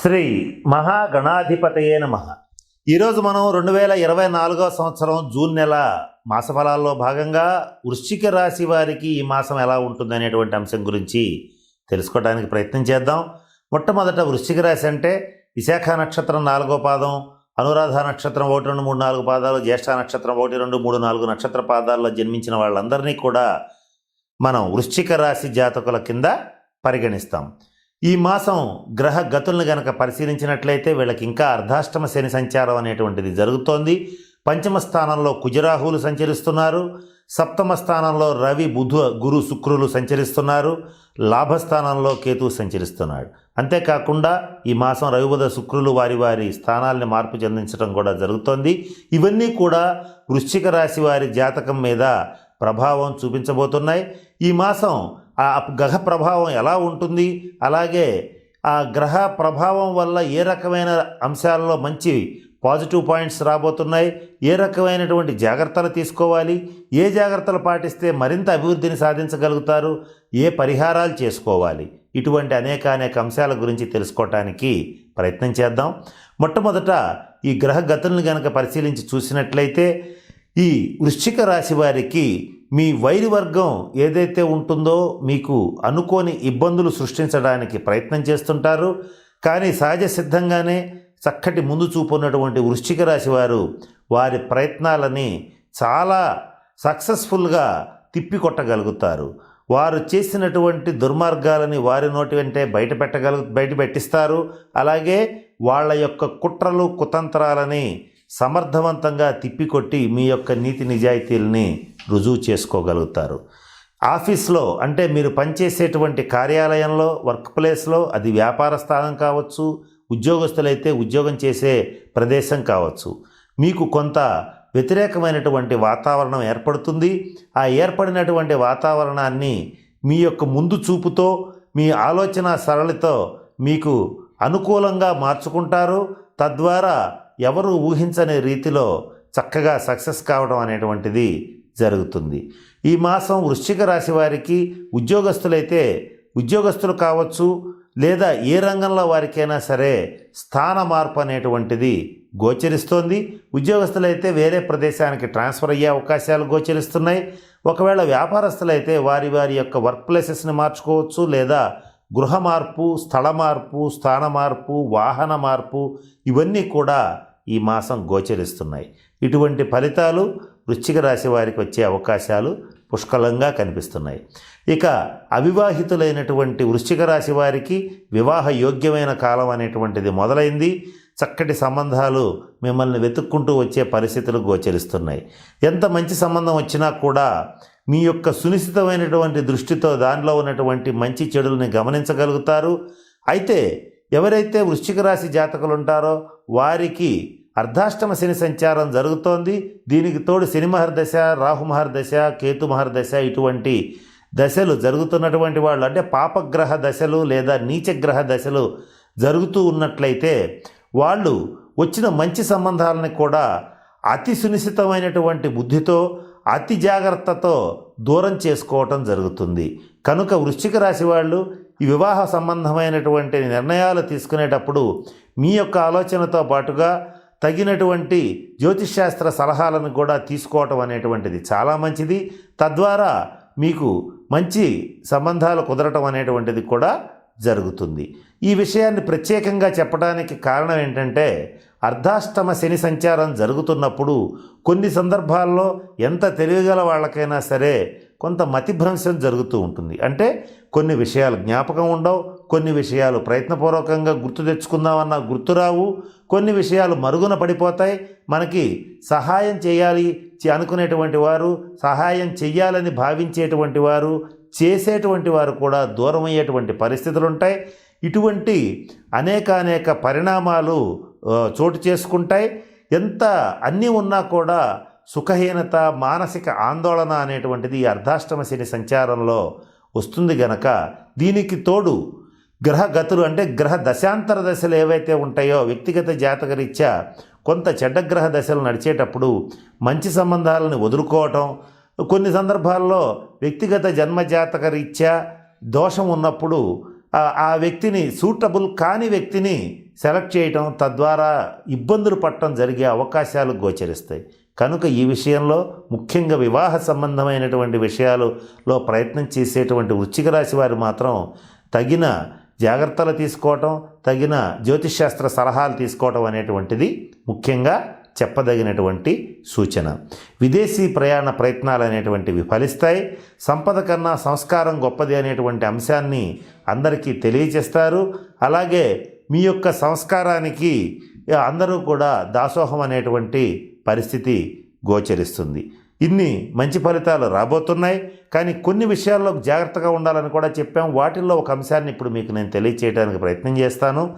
శ్రీ మహాగణాధిపతయే నమ. ఈరోజు మనం రెండు వేల ఇరవై నాలుగో సంవత్సరం జూన్ నెల మాసఫలాల్లో భాగంగా వృశ్చిక రాశి వారికి ఈ మాసం ఎలా ఉంటుంది అనేటువంటి అంశం గురించి తెలుసుకోవడానికి ప్రయత్నం చేద్దాం. మొట్టమొదట వృశ్చిక రాశి అంటే విశాఖ నక్షత్రం నాలుగో పాదం అనురాధ నక్షత్రం ఒకటి రెండు మూడు నాలుగు పాదాలు జ్యేష్ఠ నక్షత్రం ఒకటి రెండు మూడు నాలుగు నక్షత్ర పాదాల్లో జన్మించిన వాళ్ళందరినీ కూడా మనం వృశ్చిక రాశి జాతకుల కింద పరిగణిస్తాం. ఈ మాసం గ్రహ గతులను గనక పరిశీలించినట్లయితే వీళ్ళకి ఇంకా అర్ధాష్టమ శని సంచారం అనేటువంటిది జరుగుతోంది. పంచమ స్థానంలో కుజరాహువులు సంచరిస్తున్నారు. సప్తమ స్థానంలో రవి బుధ గురు శుక్రులు సంచరిస్తున్నారు. లాభస్థానంలో కేతు సంచరిస్తున్నాడు. అంతేకాకుండా ఈ మాసం రవిబుధ శుక్రులు వారి వారి స్థానాల్ని మార్పు చెందించడం కూడా జరుగుతోంది. ఇవన్నీ కూడా వృశ్చిక రాశి వారి జాతకం మీద ప్రభావం చూపించబోతున్నాయి. ఈ మాసం ఆ గ్రహ ప్రభావం ఎలా ఉంటుంది? అలాగే ఆ గ్రహ ప్రభావం వల్ల ఏ రకమైన అంశాలలో మంచి పాజిటివ్ పాయింట్స్ రాబోతున్నాయి? ఏ రకమైనటువంటి జాగ్రత్తలు తీసుకోవాలి? ఏ జాగ్రత్తలు పాటిస్తే మరింత అభివృద్ధిని సాధించగలుగుతారు? ఏ పరిహారాలు చేసుకోవాలి? ఇటువంటి అనేక అనేక అంశాల గురించి తెలుసుకోవటానికి ప్రయత్నం చేద్దాం. మొట్టమొదట ఈ గ్రహ గతులను కనుక పరిశీలించి చూసినట్లయితే ఈ వృశ్చిక రాశి వారికి మీ వైరి వర్గం ఏదైతే ఉంటుందో మీకు అనుకోని ఇబ్బందులు సృష్టించడానికి ప్రయత్నం చేస్తుంటారు. కానీ సహజ సిద్ధంగానే చక్కటి ముందు చూపున్నటువంటి వృశ్చిక రాశి వారు వారి ప్రయత్నాలని చాలా సక్సెస్ఫుల్గా తిప్పికొట్టగలుగుతారు. వారు చేసినటువంటి దుర్మార్గాలని వారి నోటి వెంటే బయట పెట్టగలు బయట పెట్టిస్తారు. అలాగే వాళ్ళ యొక్క కుట్రలు కుతంత్రాలని సమర్థవంతంగా తిప్పికొట్టి మీ యొక్క నీతి నిజాయితీలని రుజువు చేసుకోగలుగుతారు. ఆఫీస్లో అంటే మీరు పనిచేసేటువంటి కార్యాలయంలో వర్క్ ప్లేస్లో అది వ్యాపార స్థానం కావచ్చు ఉద్యోగస్తులైతే ఉద్యోగం చేసే ప్రదేశం కావచ్చు. మీకు కొంత వ్యతిరేకమైనటువంటి వాతావరణం ఏర్పడుతుంది. ఆ ఏర్పడినటువంటి వాతావరణాన్ని మీ యొక్క ముందు చూపుతో మీ ఆలోచన సరళితో మీకు అనుకూలంగా మార్చుకుంటారు. తద్వారా ఎవరు ఊహించని రీతిలో చక్కగా సక్సెస్ కావడం అనేటువంటిది జరుగుతుంది. ఈ మాసం వృశ్చిక రాశి వారికి ఉద్యోగస్తులైతే ఉద్యోగస్తులు కావచ్చు లేదా ఏ రంగంలో వారికైనా సరే స్థాన మార్పు అనేటువంటిది గోచరిస్తోంది. ఉద్యోగస్తులైతే వేరే ప్రదేశానికి ట్రాన్స్ఫర్ అయ్యే అవకాశాలు గోచరిస్తున్నాయి. ఒకవేళ వ్యాపారస్తులైతే వారి వారి యొక్క వర్క్ ప్లేసెస్ని మార్చుకోవచ్చు లేదా గృహ మార్పు స్థల మార్పు స్థాన మార్పు వాహన మార్పు ఇవన్నీ కూడా ఈ మాసం గోచరిస్తున్నాయి. ఇటువంటి ఫలితాలు వృశ్చిక రాశి వారికి వచ్చే అవకాశాలు పుష్కలంగా కనిపిస్తున్నాయి. ఇక అవివాహితులైనటువంటి వృశ్చిక రాశి వారికి వివాహ యోగ్యమైన కాలం అనేటువంటిది మొదలైంది. చక్కటి సంబంధాలు మిమ్మల్ని వెతుక్కుంటూ వచ్చే పరిస్థితులు గోచరిస్తున్నాయి. ఎంత మంచి సంబంధం వచ్చినా కూడా మీ యొక్క సునిశ్చితమైనటువంటి దృష్టితో దానిలో ఉన్నటువంటి మంచి చెడుల్ని గమనించగలుగుతారు. అయితే ఎవరైతే వృశ్చిక రాశి జాతకులు ఉంటారో వారికి అర్ధాష్టమ శని సంచారం జరుగుతోంది. దీనికి తోడు శని మహర్దశ రాహు మహర్దశ కేతు మహర్దశ ఇటువంటి దశలు జరుగుతున్నటువంటి వాళ్ళు. అంటే పాపగ్రహ దశలు లేదా నీచగ్రహ దశలు జరుగుతూ ఉన్నట్లయితే వాళ్ళు వచ్చిన మంచి సంబంధాలని కూడా అతి సునిశ్చితమైనటువంటి బుద్ధితో అతి జాగ్రత్తతో దూరం చేసుకోవటం జరుగుతుంది. కనుక వృశ్చిక రాశి వాళ్ళు ఈ వివాహ సంబంధమైనటువంటి నిర్ణయాలు తీసుకునేటప్పుడు మీ యొక్క ఆలోచనతో పాటుగా తగినటువంటి జ్యోతిష్శాస్త్ర సలహాలను కూడా తీసుకోవటం అనేటువంటిది చాలా మంచిది. తద్వారా మీకు మంచి సంబంధాలు కుదరటం అనేటువంటిది కూడా జరుగుతుంది. ఈ విషయాన్ని ప్రత్యేకంగా చెప్పడానికి కారణం ఏంటంటే అర్ధాష్టమ శని సంచారం జరుగుతున్నప్పుడు కొన్ని సందర్భాల్లో ఎంత తెలివిగల వాళ్ళకైనా సరే కొంత మతిభ్రంశం జరుగుతూ ఉంటుంది. అంటే కొన్ని విషయాలు జ్ఞాపకం ఉండవు కొన్ని విషయాలు ప్రయత్నపూర్వకంగా గుర్తు తెచ్చుకుందామన్నా గుర్తురావు కొన్ని విషయాలు మరుగున పడిపోతాయి. మనకి సహాయం చేయాలి అనుకునేటువంటి వారు సహాయం చెయ్యాలని భావించేటువంటి వారు చేసేటువంటి వారు కూడా దూరం అయ్యేటువంటి పరిస్థితులు ఉంటాయి ఇటువంటి అనేక అనేక పరిణామాలు చోటు చేసుకుంటాయి. ఎంత అన్నీ ఉన్నా కూడా సుఖహీనత మానసిక ఆందోళన అనేటువంటిది ఈ అర్ధాష్టమ శని సంచారంలో వస్తుంది గనక దీనికి తోడు గ్రహ గతులు అంటే గ్రహ దశాంతర దశలు ఏవైతే ఉంటాయో వ్యక్తిగత జాతకరీత్యా కొంత చెడ్డగ్రహ దశలు నడిచేటప్పుడు మంచి సంబంధాలను వదులుకోవటం కొన్ని సందర్భాల్లో వ్యక్తిగత జన్మజాతక రీత్యా దోషం ఉన్నప్పుడు ఆ- ఆ వ్యక్తిని సూటబుల్ కాని వ్యక్తిని సెలెక్ట్ చేయటం తద్వారా ఇబ్బందులు పడటం జరిగే అవకాశాలు గోచరిస్తాయి. కనుక ఈ విషయంలో ముఖ్యంగా వివాహ సంబంధమైనటువంటి విషయాలలో ప్రయత్నం చేసేటువంటి వృశ్చిక రాశి వారు మాత్రం తగిన జాగ్రత్తలు తీసుకోవటం తగిన జ్యోతిష్శాస్త్ర సలహాలు తీసుకోవటం అనేటువంటిది ముఖ్యంగా చెప్పదగినటువంటి సూచన. విదేశీ ప్రయాణ ప్రయత్నాలు అనేటువంటివి ఫలిస్తాయి సంపద కన్నా సంస్కారం గొప్పది అనేటువంటి అంశాన్ని అందరికీ తెలియజేస్తారు. అలాగే మీ యొక్క సంస్కారానికి అందరూ కూడా దాసోహం అనేటువంటి పరిస్థితి గోచరిస్తుంది. ఇన్ని మంచి ఫలితాలు రాబోతున్నాయి. కానీ కొన్ని విషయాల్లో జాగ్రత్తగా ఉండాలని కూడా చెప్పాం. వాటిల్లో ఒక అంశాన్ని ఇప్పుడు మీకు నేను తెలియచేయడానికి ప్రయత్నం చేస్తాను.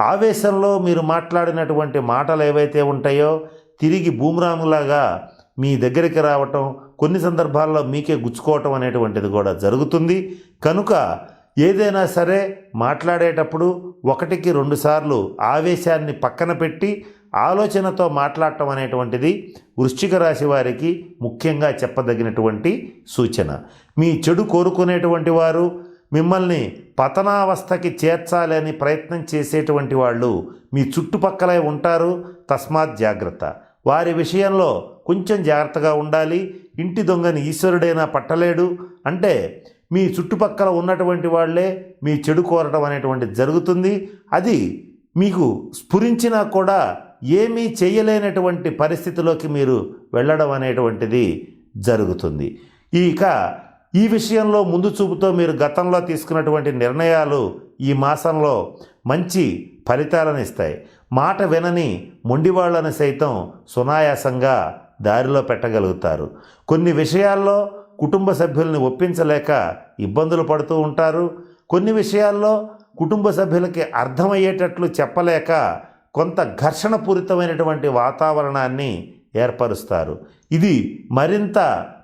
ఆవేశంలో మీరు మాట్లాడినటువంటి మాటలు ఏవైతే ఉంటాయో తిరిగి బూమరాంలాగా మీ దగ్గరికి రావటం కొన్ని సందర్భాల్లో మీకే గుచ్చుకోవటం అనేటువంటిది కూడా జరుగుతుంది. కనుక ఏదైనా సరే మాట్లాడేటప్పుడు ఒకటికి రెండుసార్లు ఆవేశాన్ని పక్కన పెట్టి ఆలోచనతో మాట్లాడటం అనేటువంటిది వృశ్చిక రాశి వారికి ముఖ్యంగా చెప్పదగినటువంటి సూచన. మీ చెడు కోరుకునేటువంటి వారు మిమ్మల్ని పతనావస్థకి చేర్చాలని ప్రయత్నం చేసేటువంటి వాళ్ళు మీ చుట్టుపక్కలే ఉంటారు. తస్మాత్ జాగ్రత్త. వారి విషయంలో కొంచెం జాగ్రత్తగా ఉండాలి. ఇంటి దొంగని ఈశ్వరుడైనా పట్టలేడు. అంటే మీ చుట్టుపక్కల ఉన్నటువంటి వాళ్ళే మీ చెడు కోరడం అనేటువంటిది జరుగుతుంది. అది మీకు స్ఫురించినా కూడా ఏమీ చేయలేనటువంటి పరిస్థితిలోకి మీరు వెళ్ళడం అనేటువంటిది జరుగుతుంది. ఇక ఈ విషయంలో ముందు చూపుతో మీరు గతంలో తీసుకున్నటువంటి నిర్ణయాలు ఈ మాసంలో మంచి ఫలితాలను ఇస్తాయి. మాట వినని మొండివాళ్ళని సైతం సునాయాసంగా దారిలో పెట్టగలుగుతారు. కొన్ని విషయాల్లో కుటుంబ సభ్యుల్ని ఒప్పించలేక ఇబ్బందులు పడుతూ ఉంటారు. కొన్ని విషయాల్లో కుటుంబ సభ్యులకి అర్థమయ్యేటట్లు చెప్పలేక కొంత ఘర్షణపూరితమైనటువంటి వాతావరణాన్ని ఏర్పరుస్తారు. ఇది మరింత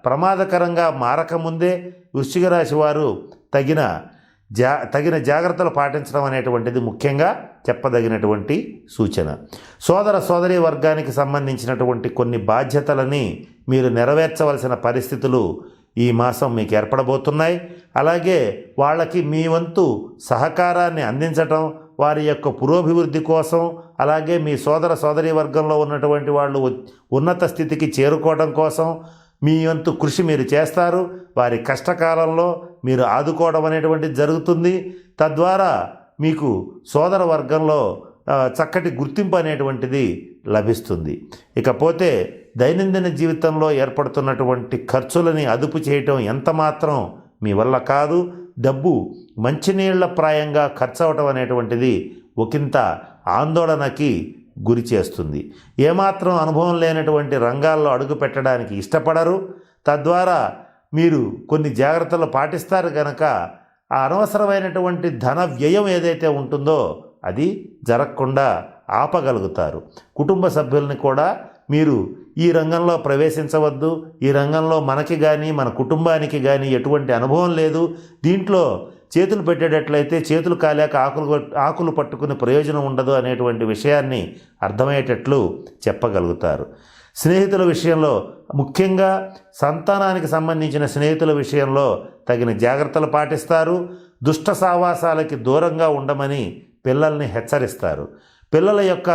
ప్రమాదకరంగా మారకముందే వృశ్చిక రాశి వారు తగిన జా తగిన జాగ్రత్తలు పాటించడం అనేటువంటిది ముఖ్యంగా చెప్పదగినటువంటి సూచన. సోదర సోదరి వర్గానికి సంబంధించినటువంటి కొన్ని బాధ్యతలని మీరు నెరవేర్చవలసిన పరిస్థితులు ఈ మాసం మీకు ఏర్పడబోతున్నాయి. అలాగే వాళ్ళకి మీ వంతు సహకారాన్ని అందించటం వారి యొక్క పురోభివృద్ధి కోసం అలాగే మీ సోదర సోదరి వర్గంలో ఉన్నటువంటి వాళ్ళు ఉన్నత స్థితికి చేరుకోవడం కోసం మీ వంతు కృషి మీరు చేస్తారు. వారి కష్టకాలంలో మీరు ఆదుకోవడం అనేటువంటిది జరుగుతుంది. తద్వారా మీకు సోదర వర్గంలో చక్కటి గుర్తింపు అనేటువంటిది లభిస్తుంది. ఇకపోతే దైనందిన జీవితంలో ఏర్పడుతున్నటువంటి ఖర్చులని అదుపు చేయటం ఎంత మాత్రం మీ వల్ల కాదు. డబ్బు మంచినీళ్ళ ప్రాయంగా ఖర్చవటం అనేటువంటిది ఒకంత ఆందోళనకి గురి చేస్తుంది. ఏమాత్రం అనుభవం లేనటువంటి రంగాల్లో అడుగు పెట్టడానికి ఇష్టపడరు. తద్వారా మీరు కొన్ని జాగ్రత్తలు పాటిస్తారు కనుక ఆ అనవసరమైనటువంటి ధన వ్యయం ఏదైతే ఉంటుందో అది జరగకుండా ఆపగలుగుతారు. కుటుంబ సభ్యుల్ని కూడా మీరు ఈ రంగంలో ప్రవేశించవద్దు ఈ రంగంలో మనకి కానీ మన కుటుంబానికి కానీ ఎటువంటి అనుభవం లేదు. దీంట్లో చేతులు పెట్టేటట్లయితే చేతులు కాలేక ఆకులు ఆకులు పట్టుకునే ప్రయోజనం ఉండదు అనేటువంటి విషయాన్ని అర్థమయ్యేటట్లు చెప్పగలుగుతారు. స్నేహితుల విషయంలో ముఖ్యంగా సంతానానికి సంబంధించిన స్నేహితుల విషయంలో తగిన జాగ్రత్తలు పాటిస్తారు. దుష్ట సావాసాలకి దూరంగా ఉండమని పిల్లల్ని హెచ్చరిస్తారు. పిల్లల యొక్క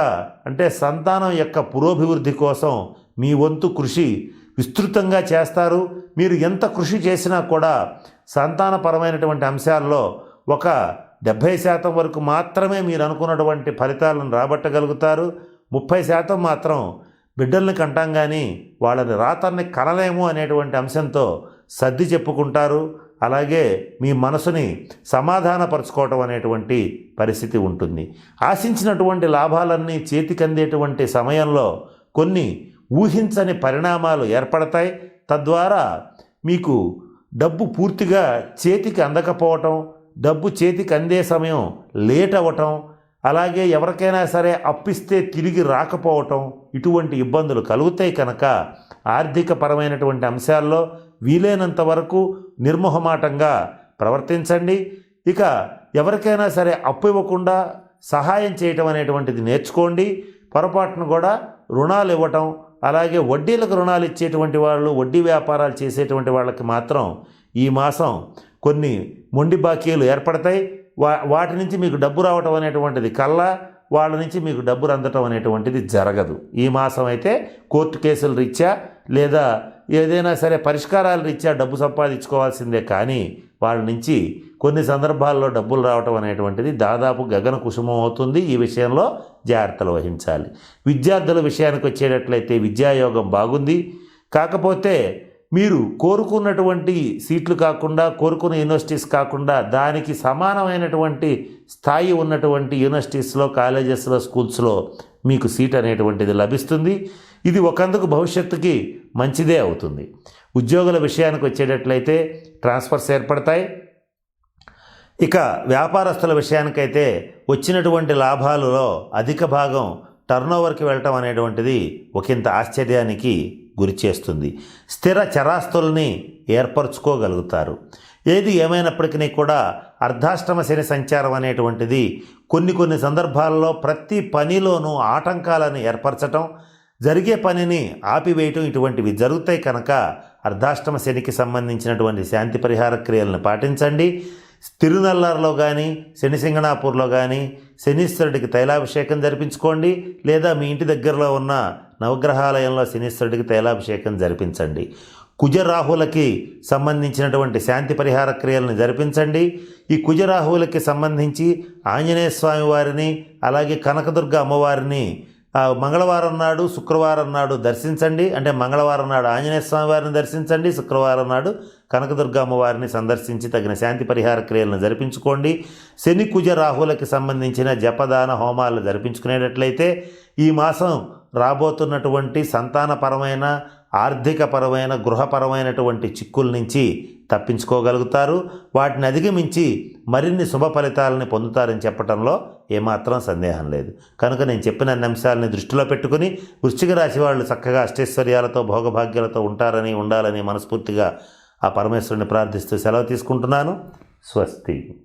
అంటే సంతానం యొక్క పురోభివృద్ధి కోసం మీ వంతు కృషి విస్తృతంగా చేస్తారు. మీరు ఎంత కృషి చేసినా కూడా సంతానపరమైనటువంటి అంశాల్లో ఒక డెబ్భై శాతం వరకు మాత్రమే మీరు అనుకున్నటువంటి ఫలితాలను రాబట్టగలుగుతారు. ముప్పై శాతం మాత్రం బిడ్డల్ని కంటాం కానీ వాళ్ళని రాతన్ని కనలేము అనేటువంటి అంశంతో సర్ది చెప్పుకుంటారు. అలాగే మీ మనసుని సమాధానపరచుకోవటం అనేటువంటి పరిస్థితి ఉంటుంది. ఆశించినటువంటి లాభాలన్నీ చేతికందేటువంటి సమయంలో కొన్ని ఊహించని పరిణామాలు ఏర్పడతాయి. తద్వారా మీకు డబ్బు పూర్తిగా చేతికి అందకపోవటం డబ్బు చేతికి అందే సమయం లేట్ అవ్వటం అలాగే ఎవరికైనా సరే అప్పిస్తే తిరిగి రాకపోవటం ఇటువంటి ఇబ్బందులు కలుగుతాయి కనుక ఆర్థికపరమైనటువంటి అంశాల్లో వీలైనంత వరకు నిర్మోహమాటంగా ప్రవర్తించండి. ఇక ఎవరికైనా సరే అప్పు ఇవ్వకుండా సహాయం చేయటం అనేటువంటిది నేర్చుకోండి. పొరపాటును కూడా రుణాలు ఇవ్వటం అలాగే వడ్డీలకు రుణాలు ఇచ్చేటువంటి వాళ్ళు వడ్డీ వ్యాపారాలు చేసేటువంటి వాళ్ళకి మాత్రం ఈ మాసం కొన్ని మొండి బాకీలు ఏర్పడతాయి. వా వాటి నుంచి మీకు డబ్బు రావటం అనేటువంటిది కల్లా వాళ్ళ నుంచి మీకు డబ్బులు అందటం అనేటువంటిది జరగదు. ఈ మాసం అయితే కోర్టు కేసుల రీత్యా లేదా ఏదైనా సరే పరిష్కారాలు రీత్యా డబ్బు సంపాదించుకోవాల్సిందే కానీ వాళ్ళ నుంచి కొన్ని సందర్భాల్లో డబ్బులు రావటం అనేటువంటిది దాదాపు గగన కుసుమం అవుతుంది. ఈ విషయంలో జాగ్రత్తలు వహించాలి. విద్యార్థుల విషయానికి వచ్చేటట్లయితే విద్యాయోగం బాగుంది. కాకపోతే మీరు కోరుకున్నటువంటి సీట్లు కాకుండా కోరుకున్న యూనివర్సిటీస్ కాకుండా దానికి సమానమైనటువంటి స్థాయి ఉన్నటువంటి యూనివర్సిటీస్లో కాలేజెస్లో స్కూల్స్లో మీకు సీట్ అనేటువంటిది లభిస్తుంది. ఇది ఒకందుకు భవిష్యత్తుకి మంచిదే అవుతుంది. ఉద్యోగుల విషయానికి వచ్చేటట్లయితే ట్రాన్స్ఫర్స్ ఏర్పడతాయి. ఇక వ్యాపారస్తుల విషయానికైతే వచ్చినటువంటి లాభాలలో అధిక భాగం టర్నోవర్కి వెళ్ళటం అనేటువంటిది ఒకంత ఆశ్చర్యానికి గురి చేస్తుంది. స్థిర చరాస్తుల్ని ఏర్పరచుకోగలుగుతారు. ఏది ఏమైనప్పటికీ కూడా అర్ధాష్టమ శని సంచారం అనేటువంటిది కొన్ని కొన్ని సందర్భాల్లో ప్రతి పనిలోనూ ఆటంకాలను ఏర్పరచటం జరిగే పనిని ఆపివేయటం ఇటువంటివి జరుగుతాయి కనుక అర్ధాష్టమ శనికి సంబంధించినటువంటి శాంతి పరిహార క్రియలను పాటించండి. తిరునల్లార్లో కానీ శనిసింగణాపూర్లో కానీ శనీశ్వరుడికి తైలాభిషేకం జరిపించుకోండి. లేదా మీ ఇంటి దగ్గరలో ఉన్న నవగ్రహాలయంలో శనీశ్వరుడికి తైలాభిషేకం జరిపించండి. కుజరాహులకి సంబంధించినటువంటి శాంతి పరిహార క్రియలను జరిపించండి. ఈ కుజరాహువులకి సంబంధించి ఆంజనేయ స్వామి వారిని అలాగే కనకదుర్గ అమ్మవారిని మంగళవారం నాడు శుక్రవారం నాడు దర్శించండి. అంటే మంగళవారం నాడు ఆంజనేయ స్వామి వారిని దర్శించండి శుక్రవారం నాడు కనకదుర్గ అమ్మవారిని సందర్శించి తగిన శాంతి పరిహార క్రియలను జరిపించుకోండి. శని కుజ రాహులకి సంబంధించిన జపదాన హోమాలు జరిపించుకునేటట్లయితే ఈ మాసం రాబోతున్నటువంటి సంతానపరమైన ఆర్థికపరమైన గృహపరమైనటువంటి చిక్కుల నుంచి తప్పించుకోగలుగుతారు. వాటిని అధిగమించి మరిన్ని శుభ ఫలితాలని పొందుతారని చెప్పడంలో ఏమాత్రం సందేహం లేదు. కనుక నేను చెప్పిన అన్ని అంశాలని దృష్టిలో పెట్టుకుని వృశ్చిక రాశి వాళ్ళు చక్కగా అష్టైశ్వర్యాలతో భోగభాగ్యాలతో ఉంటారని ఉండాలని మనస్ఫూర్తిగా ఆ పరమేశ్వరుని ప్రార్థిస్తూ సెలవు తీసుకుంటున్నాను. స్వస్తి.